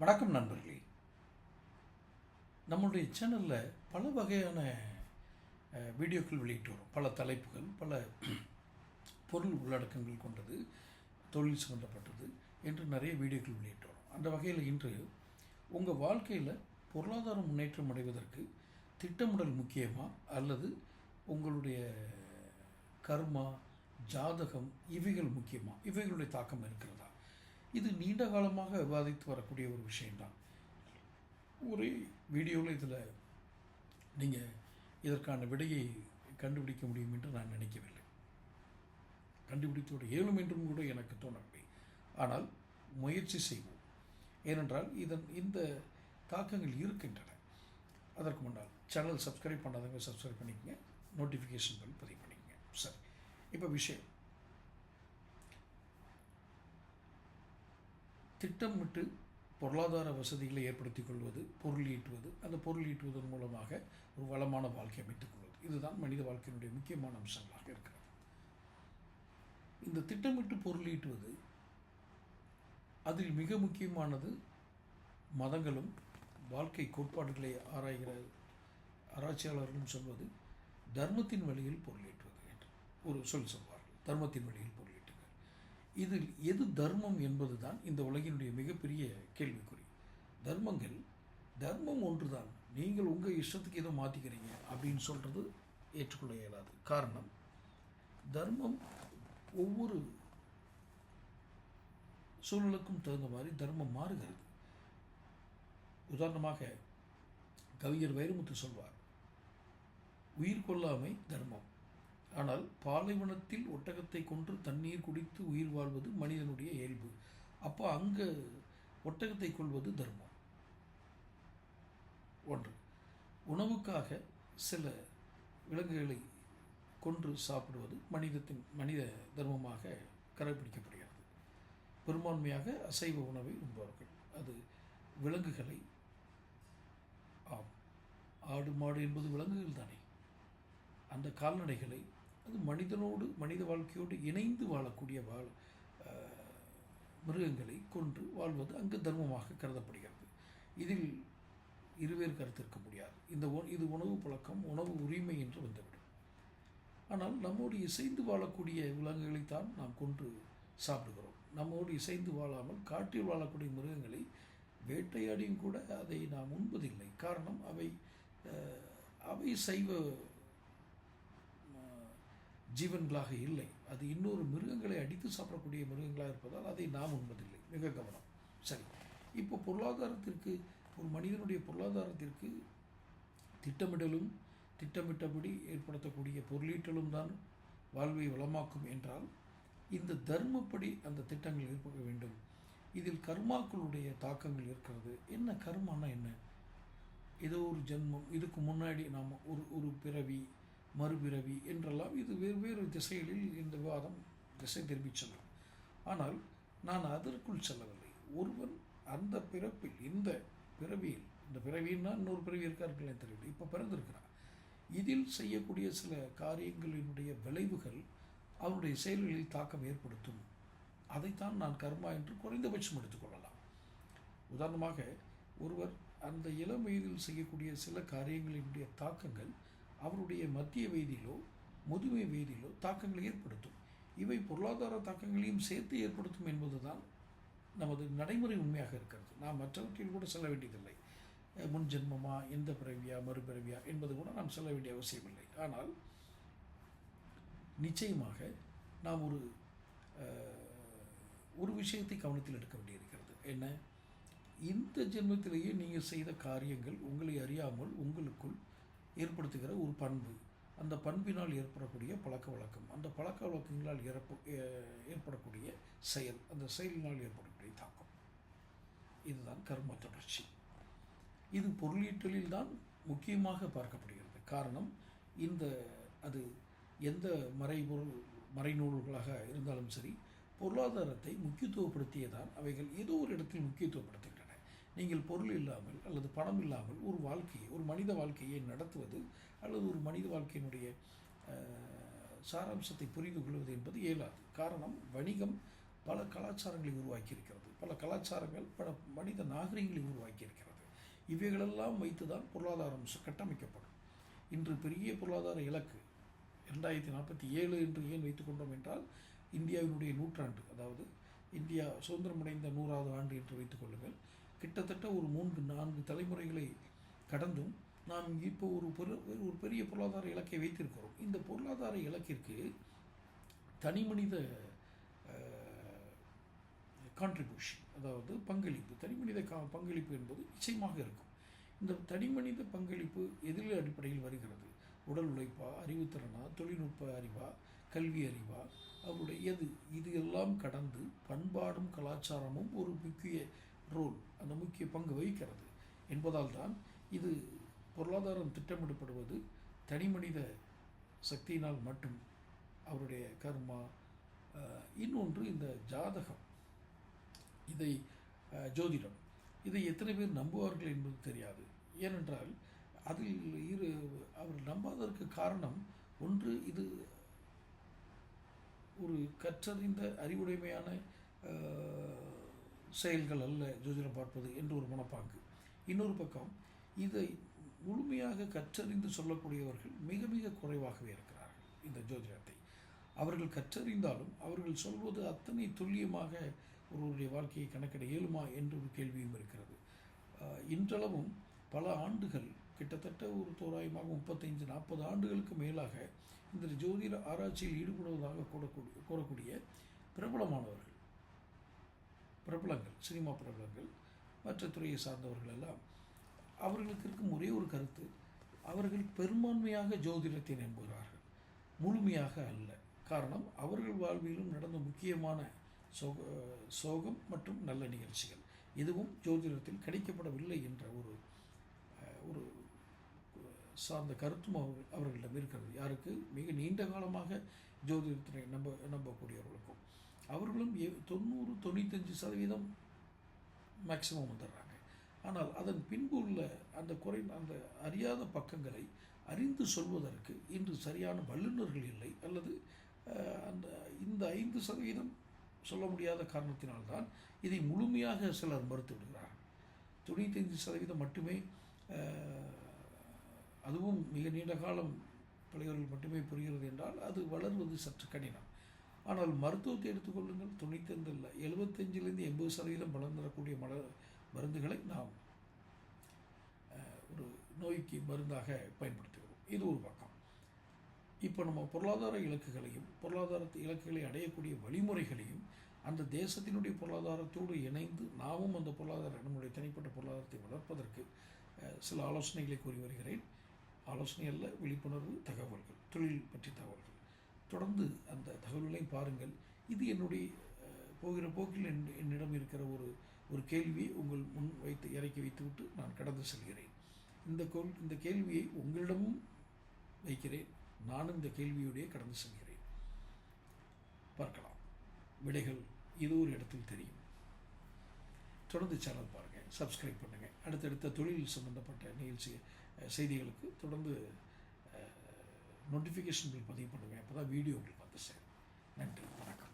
வணக்கம் நண்பர்களே. நம்மளுடைய சேனலில் பல வகையான வீடியோக்கள் வெளியிட்டு வரும். பல தலைப்புகள் பல பொருள் உள்ளடக்கங்கள் கொண்டது தொழில் சம்மந்தப்பட்டது என்று நிறைய வீடியோக்கள் வெளியிட்டு வரும். அந்த வகையில் இன்று உங்கள் வாழ்க்கையில் பொருளாதார முன்னேற்றம் அடைவதற்கு திட்டமிடல் முக்கியமா? அல்லது உங்களுடைய கர்மா ஜாதகம் இவைகள் முக்கியமா? இவைகளுடைய தாக்கம் இருக்கிறது? இது நீண்ட காலமாக விவாதித்து வரக்கூடிய ஒரு விஷயம்தான். ஒரே வீடியோவில் இதில் நீங்கள் இதற்கான விடையை கண்டுபிடிக்க முடியும் என்று நான் நினைக்கவில்லை. கண்டுபிடித்தோட இயலும் என்றும் கூட எனக்கு தோணவில்லை. ஆனால் முயற்சி செய்வோம். ஏனென்றால் இதன் இந்த தாக்கங்கள் இருக்கின்றன. அதற்கு முன்னால் சேனல் சப்ஸ்கிரைப் பண்ணாதவங்க சப்ஸ்கிரைப் பண்ணிக்கங்க. நோட்டிஃபிகேஷன் பில் பதிவு பண்ணிக்கங்க. சரி. இப்போ விஷயம். திட்டமிட்டு பொருளாதார வசதிகளை ஏற்படுத்திக் கொள்வது பொருள் ஈட்டுவது அந்த பொருள் ஈட்டுவதன் மூலமாக ஒரு வளமான வாழ்க்கை அமைத்துக் கொள்வது. இதுதான் மனித வாழ்க்கையினுடைய முக்கியமான அம்சங்களாக இருக்கிறது. இந்த திட்டமிட்டு பொருள் ஈட்டுவது அதில் மிக முக்கியமானது மதங்களும் வாழ்க்கை கோட்பாடுகளை ஆராய்கிற ஆராய்ச்சியாளர்களும் சொல்வது தர்மத்தின் வழியில் பொருளீட்டுவது என்று. ஒரு சொல் சொல்வார்கள் தர்மத்தின் வழியில் பொருள் இதில் எது தர்மம் என்பதுதான் இந்த உலகினுடைய மிகப்பெரிய கேள்விக்குறி. தர்மங்கள் தர்மம் ஒன்றுதான். நீங்கள் உங்கள் இஷ்டத்துக்கு ஏதோ மாற்றிக்கிறீங்க அப்படின்னு சொல்கிறது ஏற்றுக்கொள்ள இயலாது. காரணம் தர்மம் ஒவ்வொரு சூழலுக்கும் தகுந்த மாதிரி தர்மம் மாறுகிறது. உதாரணமாக கவிஞர் வைரமுத்து சொல்வார் உயிர் கொல்லாமை தர்மம். ஆனால் பாலைவனத்தில் ஒட்டகத்தை கொன்று தண்ணீர் குடித்து உயிர் வாழ்வது மனிதனுடைய இயல்பு. அப்போ அங்கே ஒட்டகத்தை கொள்வது தர்மம். ஒன்று. உணவுக்காக சில விலங்குகளை கொன்று சாப்பிடுவது மனிதத்தின் மனித தர்மமாக கடைபிடிக்கப்படுகிறது பெரும்பான்மையாக அசைவ உணவை உண்பவர்கள். அது விலங்குகளை ஆம். ஆடு மாடு என்பது விலங்குகள் தானே. அந்த கால்நடைகளை அது மனிதனோடு மனித வாழ்க்கையோடு இணைந்து வாழக்கூடிய வாழ் மிருகங்களை கொன்று வாழ்வது அங்கு தர்மமாக கருதப்படுகிறது. இதில் இருவேறு கருத்திருக்க முடியாது. இந்த இது உணவு பழக்கம் உணவு உரிமை என்று வந்துவிடும். ஆனால் நம்மோடு இசைந்து வாழக்கூடிய விலங்குகளைத்தான் நாம் கொன்று சாப்பிடுகிறோம். நம்மோடு இசைந்து வாழாமல் காட்டில் வாழக்கூடிய மிருகங்களை வேட்டையாடியும் கூட அதை நாம் உண்பதில்லை. காரணம் அவை அவை சைவ ஜீவன்களாக இல்லை. அது இன்னொரு மிருகங்களை அடித்து சாப்பிடக்கூடிய மிருகங்களாக இருப்பதால் அதை நாம் உண்பதில்லை. மிக கவனம். சரி. இப்போ பொருளாதாரத்திற்கு ஒரு மனிதனுடைய பொருளாதாரத்திற்கு திட்டமிடலும் திட்டமிட்டபடி ஏற்படுத்தக்கூடிய பொருளீட்டலும் தான் வாழ்வை வளமாக்கும் என்றால் இந்த தர்மப்படி அந்த திட்டங்கள் ஏற்பட வேண்டும். இதில் கர்மாக்களுடைய தாக்கங்கள் இருக்கிறது. என்ன கர்மானா என்ன? ஏதோ ஒரு ஜென்மம் இதுக்கு முன்னாடி நாம் ஒரு ஒரு பிறவி மறுபிறவி என்றெல்லாம் இது வெவ்வேறு திசைகளில் இந்த விவாதம் திசை திரும்பி செல்லும். ஆனால் நான் அதற்குள் செல்லவில்லை. ஒருவன் அந்த பிறப்பில் இந்த பிறவியில் இந்த பிறவின்னா இன்னொரு பிறவி இருக்கார்களே தெரியல இப்போ பிறந்திருக்கிறான். இதில் செய்யக்கூடிய சில காரியங்களினுடைய விளைவுகள் அவருடைய செயல்களில் தாக்கம் ஏற்படுத்தும். அதைத்தான் நான் கர்மா என்று குறைந்தபட்சம் எடுத்துக்கொள்ளலாம் உதாரணமாக ஒருவர் அந்த இளம் வயதில் செய்யக்கூடிய சில காரியங்களினுடைய தாக்கங்கள் அவருடைய மத்திய வயதிலோ முதுமை வயதிலோ தாக்கங்களை ஏற்படுத்தும். இவை பொருளாதார தாக்கங்களையும் சேர்த்து ஏற்படுத்தும் என்பதுதான் நமது நடைமுறை உண்மையாக இருக்கிறது. நாம் மற்றவற்றில் கூட செல்ல வேண்டியதில்லை. முன் ஜென்மமா எந்த பிறவியா மறுபிறவியா என்பது கூட நாம் செல்ல வேண்டிய அவசியமில்லை. ஆனால் நிச்சயமாக நாம் ஒரு ஒரு விஷயத்தை கவனத்தில் எடுக்க வேண்டியிருக்கிறது. என்ன? இந்த ஜென்மத்திலேயே நீங்கள் செய்த காரியங்கள் உங்களை அறியாமல் உங்களுக்குள் ஏற்படுத்துகிற ஒரு பண்பு. அந்த பண்பினால் ஏற்படக்கூடிய பழக்க வழக்கம். அந்த பழக்க வழக்கங்களால் ஏற்ப ஏற்படக்கூடிய செயல். அந்த செயலினால் ஏற்படக்கூடிய தாக்கம். இதுதான் கர்ம தொடர்ச்சி. இது பொருளீட்டலில் தான் முக்கியமாக பார்க்கப்படுகிறது. காரணம் இந்த அது எந்த மறைபொருள் மறைநூல்களாக இருந்தாலும் சரி பொருளாதாரத்தை முக்கியத்துவப்படுத்தியதான் அவைகள் ஏதோ ஒரு இடத்தில் முக்கியத்துவப்படுத்துகிறது நீங்கள் பொருள் இல்லாமல் அல்லது பணம் இல்லாமல் ஒரு வாழ்க்கையை ஒரு மனித வாழ்க்கையை நடத்துவது அல்லது ஒரு மனித வாழ்க்கையினுடைய சாராம்சத்தை புரிந்து கொள்வது என்பது இயலாது. காரணம் வணிகம் பல கலாச்சாரங்களை உருவாக்கி இருக்கிறது பல கலாச்சாரங்கள் பல மனித நாகரிகங்களை உருவாக்கி இருக்கிறது இவைகளெல்லாம் வைத்து தான் பொருளாதாரம் சு- கட்டமைக்கப்படும். இன்று பெரிய பொருளாதார இலக்கு இரண்டாயிரத்தி நாற்பத்தி ஏழு என்று ஏன் வைத்துக்கொண்டோம் என்றால் இந்தியாவினுடைய நூற்றாண்டு அதாவது இந்தியா சுதந்திரமடைந்த நூறாவது ஆண்டு என்று வைத்துக் கொள்ளுங்கள். கிட்டத்தட்ட ஒரு மூன்று நான்கு தலைமுறைகளை கடந்தும் நாம் இப்போ ஒரு பெரு ஒரு பெரிய பொருளாதார இலக்கை வைத்திருக்கிறோம். இந்த பொருளாதார இலக்கிற்கு தனிமனித கான்ட்ரிபியூஷன் அதாவது பங்களிப்பு தனிமனித கா பங்களிப்பு என்பது நிச்சயமாக இருக்கும். இந்த தனிமனித பங்களிப்பு எதில் அடிப்படையில் வருகிறது. உடல் உழைப்பா அறிவுத்திறனா தொழில்நுட்ப அறிவா கல்வி அறிவா அவருடைய எது இது எல்லாம் கடந்து பண்பாடும் கலாச்சாரமும் ஒரு முக்கிய ரோல் அந்த முக்கிய பங்கு வகிக்கிறது. என்பதால் தான் இது பொருளாதாரம் திட்டமிடப்படுவது தனிமனித சக்தியினால் மட்டும் அவருடைய கர்மா இன்னொன்று இந்த ஜாதகம். இதை ஜோதிடம். இதை எத்தனை பேர் நம்புவார்கள் என்பது தெரியாது. ஏனென்றால் அதில் இரு அவர் நம்பாததற்கு காரணம் ஒன்று இது ஒரு கற்றறிந்த அறிவுடைமையான செயல்கள் அல்ல ஜோதிடம் பார்ப்பது என்று ஒரு மனப்பாங்கு. இன்னொரு பக்கம் இதை முழுமையாக கற்றறிந்து சொல்லக்கூடியவர்கள் மிக மிக குறைவாகவே இருக்கிறார்கள் இந்த ஜோதிடத்தை. அவர்கள் கற்றறிந்தாலும் அவர்கள் சொல்வது அத்தனை துல்லியமாக ஒருவருடைய வாழ்க்கையை கணக்கிட இயலுமா என்ற ஒரு கேள்வியும் இருக்கிறது. இன்றளவும் பல ஆண்டுகள் கிட்டத்தட்ட ஒரு தோராயமாக முப்பத்தைந்து நாற்பது ஆண்டுகளுக்கு மேலாக இந்த ஜோதிட ஆராய்ச்சியில் ஈடுபடுவதாக கூடக்கூடிய கூறக்கூடிய பிரபலமானவர்கள் பிரபலங்கள் சினிமா பிரபலங்கள் மற்ற துறையை சார்ந்தவர்கள் எல்லாம் அவர்களுக்கு இருக்கும் ஒரே ஒரு கருத்து அவர்கள் பெரும்பான்மையாக ஜோதிடத்தை நம்புகிறார்கள். முழுமையாக அல்ல. காரணம் அவர்கள் வாழ்விலும் நடந்த முக்கியமான சோக சோகம் மற்றும் நல்ல நிகழ்ச்சிகள். எதுவும் ஜோதிடத்தில் கிடைக்கப்படவில்லை என்ற ஒரு ஒரு சார்ந்த கருத்தும் அவர்கள் அவர்களிடம் இருக்கிறது. யாருக்கு? மிக நீண்ட காலமாக ஜோதிடத்தினை நம்ப நம்பக்கூடியவர்களுக்கும். அவர்களும் தொண்ணூறு தொண்ணூத்தஞ்சு சதவீதம் மேக்சிமம் வந்துடுறாங்க. ஆனால் அதன் பின்பு உள்ள அந்த குறை அந்த அறியாத பக்கங்களை அறிந்து சொல்வதற்கு இன்று சரியான வல்லுநர்கள் இல்லை அல்லது அந்த இந்த ஐந்து சதவீதம் சொல்ல முடியாத காரணத்தினால்தான் இதை முழுமையாக சிலர் மறுத்து விடுகிறார் தொண்ணூத்தைந்து சதவீதம் மட்டுமே அதுவும் மிக நீண்ட காலம் பழையவர்கள் மட்டுமே புரிகிறது என்றால் அது வளர்வது சற்று கடினம். ஆனால் மருத்துவத்தை எடுத்துக்கொள்ளுங்கள் துணித்தந்தல்ல. எழுபத்தஞ்சிலேருந்து எண்பது சதவீதம் வளர்ந்துடக்கூடிய மல மருந்துகளை நாம் ஒரு நோய்க்கு மருந்தாக பயன்படுத்துகிறோம். இது ஒரு பக்கம். இப்போ நம்ம பொருளாதார இலக்குகளையும் பொருளாதார இலக்குகளை அடையக்கூடிய வழிமுறைகளையும் அந்த தேசத்தினுடைய பொருளாதாரத்தோடு இணைந்து நாமும் அந்த பொருளாதார நம்முடைய தனிப்பட்ட பொருளாதாரத்தை வளர்ப்பதற்கு சில ஆலோசனைகளை கூறி வருகிறேன். ஆலோசனை அல்ல விழிப்புணர்வு தகவல்கள் தொழில் பற்றி தகவல்கள். தொடர்ந்து அந்த தகவல்களை பாருங்கள். இது என்னுடைய போகிற போக்கில் என் என்னிடம் இருக்கிற ஒரு ஒரு கேள்வியை உங்கள் முன் வைத்து இறக்கி வைத்துவிட்டு நான் கடந்து செல்கிறேன். இந்த கோல் இந்த கேள்வியை உங்களிடமும் வைக்கிறேன். நானும் இந்த கேள்வியோடையே கடந்து செல்கிறேன். பார்க்கலாம். விடைகள் இது ஒரு இடத்தில் தெரியும். தொடர்ந்து சேனல் பாருங்கள் சப்ஸ்கிரைப் பண்ணுங்கள் அடுத்தடுத்த தொழில் சம்பந்தப்பட்ட நிகழ்ச்சி செய்திகளுக்கு தொடர்ந்து நோட்டிஃபிகேஷன் பில் பதிவு பண்ணுவேன் அப்போ தான் வீடியோ உங்களுக்கு வந்து சேரும். நன்றி. வணக்கம்.